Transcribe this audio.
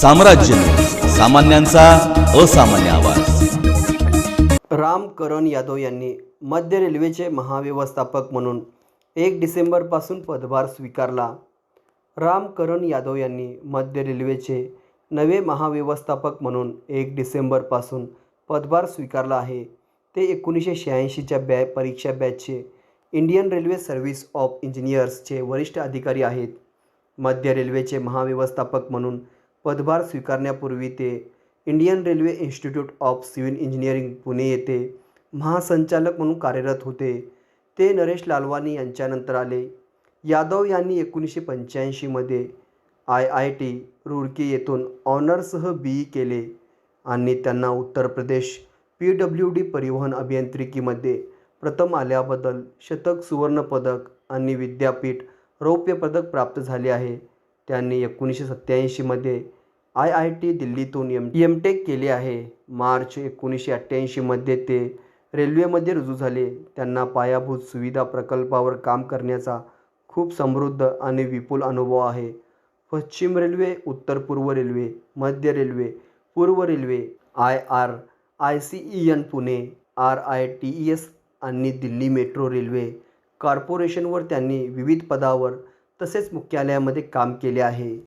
साम्राज्य. सामान्यांचा असामान्य आवाज. राम करण यादव यांनी मध्य रेल्वेचे महाव्यवस्थापक म्हणून एक डिसेंबरपासून पदभार स्वीकारला. राम करण यादव यांनी मध्य रेल्वेचे नवे महाव्यवस्थापक म्हणून एक डिसेंबरपासून पदभार स्वीकारला आहे. ते एकोणीसशे शहाऐंशीच्या बॅ परीक्षा बॅचचे इंडियन रेल्वे सर्व्हिस ऑफ इंजिनियर्सचे वरिष्ठ अधिकारी आहेत. मध्य रेल्वेचे महाव्यवस्थापक म्हणून पदभार स्वीकारण्यापूर्वी ते Indian Railway Institute of Civil Engineering Pune येथे महासंचालक म्हणून कार्यरत होते. ते नरेश लालवानी यांच्यानंतर आले. यादव यांनी एकोणीसशे पंच्याऐंशीमध्ये आय आय टी रुडकी येथून ऑनर्ससह बी ई केले आणि त्यांना Uttar Pradesh P W D परिवहन अभियांत्रिकीमध्ये प्रथम आल्याबद्दल शतक सुवर्ण पदक आणि विद्यापीठ रौप्य पदक प्राप्त झाले आहे. त्यांनी एकोणीसशे सत्त्याऐंशीमध्ये आय आय टी दिल्लीतून एम एम टेक केले आहे. मार्च एकोणीसशे अठ्ठ्याऐंशीमध्ये ते रेल्वेमध्ये रुजू झाले. त्यांना पायाभूत सुविधा प्रकल्पावर काम करण्याचा खूप समृद्ध आणि विपुल अनुभव आहे. पश्चिम रेल्वे उत्तर पूर्व रेल्वे मध्य रेल्वे पूर्व railway I R I C E N Pune R I T E S आणि दिल्ली मेट्रो रेल्वे कॉर्पोरेशनवर त्यांनी विविध पदावर तसेच मुख्यालयामध्ये काम केले आहे.